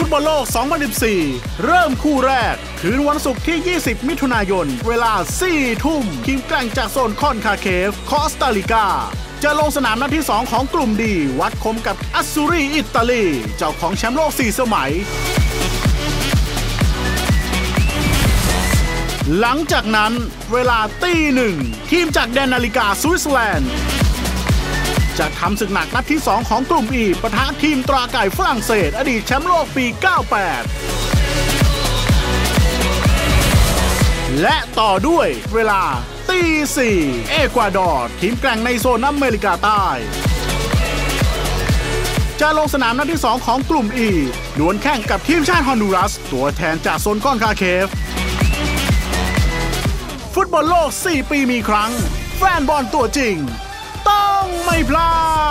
ฟุตบอลโลก 2014 เริ่มคู่แรก คืนวันศุกร์ที่ 20 มิถุนายน เวลา 4 ทุ่ม ทีมแกร่งจากโซนคอนคาเคฟ คอสตาริกา จะลงสนามนัดที่ 2 ของกลุ่มดี วัดคมกับอัสซูรีอิตาลี เจ้าของแชมป์โลก 4 สมัยหลังจากนั้นเวลาตีหนึ่ง ทีมจากแดนนาฬิกาสวิตเซอร์แลนด์ จะทำศึกหนักนัดที่ 2 ของกลุ่มอีปะทะทีมตราไก่ฝรั่งเศส อดีตแชมป์โลกปี 98 และต่อด้วยเวลาตีสี่เอกวาดอร์ทีมแกร่งในโซนอเมริกาใต้ จะลงสนามนัดที่ 2 ของกลุ่มอีดวลแข่งกับทีมชาติฮอนดูรัส ตัวแทนจากโซนก้อนคาเคฟ ฟุตบอลโลก 4 ปีมีครั้ง แฟนบอลตัวจริง ต้องไม่พลาด